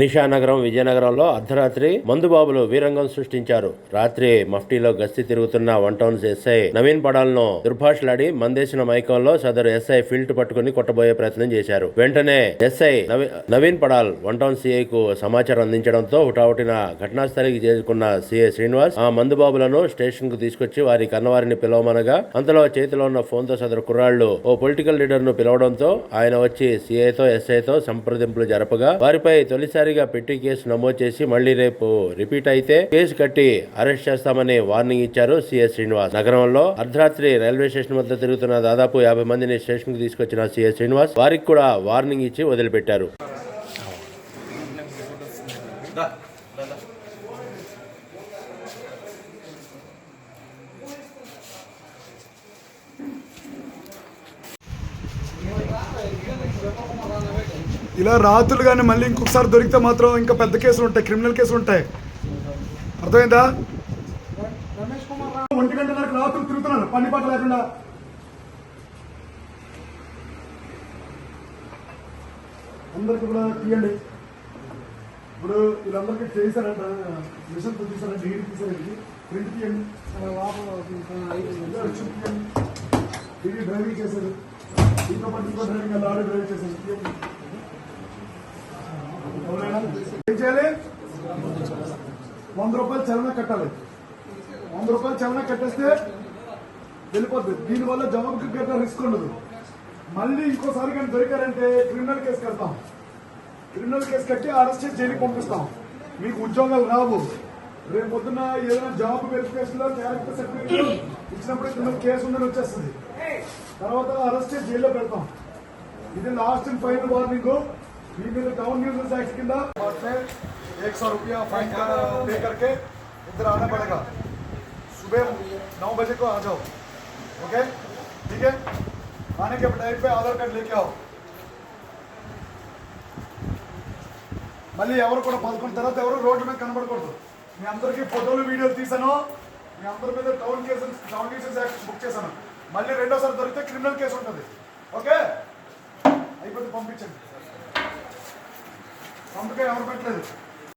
నిషానగరం విజయనగరంలో అర్ధరాత్రి మందుబాబులు వీరంగం సృష్టించారు. రాత్రి మఫ్టీలో గస్తీ తిరుగుతున్న వన్ టౌన్ ఎస్ఐ నవీన్ పడాలను దుర్భాషలాడి మందేసిన మైకంలో సదరు ఎస్ఐ ఫీల్డ్ పట్టుకుని కొట్టబోయే ప్రయత్నం చేశారు. వెంటనే SI Naveen Padal one town CI కు సమాచారం అందించడంతో హుటాహుటిన ఘటనా స్థలికి చేరుకున్న సిఐ శ్రీనివాస్ ఆ మందుబాబులను స్టేషన్కు తీసుకొచ్చి వారి కన్నవారిని పిలవమనగా అంతలో చేతిలో ఉన్న ఫోన్తో సదరు కుర్రాళ్ళు ఓ పొలిటికల్ లీడర్ను పిలవడంతో ఆయన వచ్చి సిఐతో ఎస్ఐతో సంప్రదింపులు జరపగా వారిపై తొలిసారి తొలిసారిగా పెట్టి కేసు నమోదు చేసి మళ్ళీ రేపు రిపీట్ అయితే కేసు కట్టి అరెస్ట్ చేస్తామని వార్నింగ్ ఇచ్చారు సిఎస్ శ్రీనివాస్. నగరంలో అర్ధరాత్రి రైల్వే స్టేషన్ వద్ద తిరుగుతున్న దాదాపు యాభై మందిని స్టేషన్కు తీసుకొచ్చిన సిఎస్ శ్రీనివాస్ వారికి కూడా వార్నింగ్ ఇచ్చి వదిలిపెట్టారు. ఇలా రాత్రులు కానీ మళ్ళీ ఇంకొకసారి దొరికితే మాత్రం ఇంకా పెద్ద కేసులు ఉంటాయి క్రిమినల్ కేసులు ఉంటాయి. అర్థమైందా? ఒంటి గంట నాకు రాత్రులు తిరుగుతున్నాను పని పాట లేకుండా. అందరికి కూడా తీయండి. ఇప్పుడు వీళ్ళందరికీ చేశారంట మిషన్ తీసారంట డీడీ తీసారండి ప్రింట్ తీయండి. చూపించండి డీడీ డ్రైవింగ్ చేశారు. ఇంకో పాటు ఇంకో డ్రైవింగ్ లారీ డ్రైవ్ చేశారు. తీయండి. వంద రూపాయలు చలన కట్టాలి. వంద రూపాయలు చలన కట్టేస్తే వెళ్ళిపోద్ది. దీనివల్ల జవాబుకి గట్ట రిస్క్ ఉండదు. మళ్ళీ ఇంకోసారి కానీ దొరికారంటే క్రిమినల్ కేసు కడతాం. క్రిమినల్ కేసు కట్టి అరెస్ట్ చేసి జైలుకి పంపిస్తాం. మీకు ఉద్యోగాలు రావు. రేపు పొద్దున ఏదైనా జాబ్ వెరిఫికేషన్లో క్యారెక్టర్ సర్టిఫికేట్ ఇచ్చినప్పుడు క్రిమినల్ కేసు ఉందని వచ్చేస్తుంది. తర్వాత అరెస్ట్ చేసి జైల్లో పెడతాం. ఇది లాస్ట్ అండ్ ఫైనల్ వార్నింగ్ మీ మీద టౌన్ న్యూస్ యాక్ట్ కింద. एक सौ रुपया फाइन का पे करके इधर आना पड़ेगा सुबह नौ बजे को आ जाओ ओके ठीक है आने के टाइम पे आधार कार्ड लेके आओ మళ్ళీ ఎవరు కూడా పదకొండు తర్వాత ఎవరు రోడ్ల మీద కనబడకూడదు మీ అందరికీ ఫోటోలు వీడియోలు తీసాను మీ అందరి మీద town case town cases act book చేశాను మళ్ళీ రెండోసారి దొరికితే క్రిమినల్ కేసు ఉంటుంది ఓకే అయిపోతే పంపించండి సంతకం ఎవరు పెట్టలేదు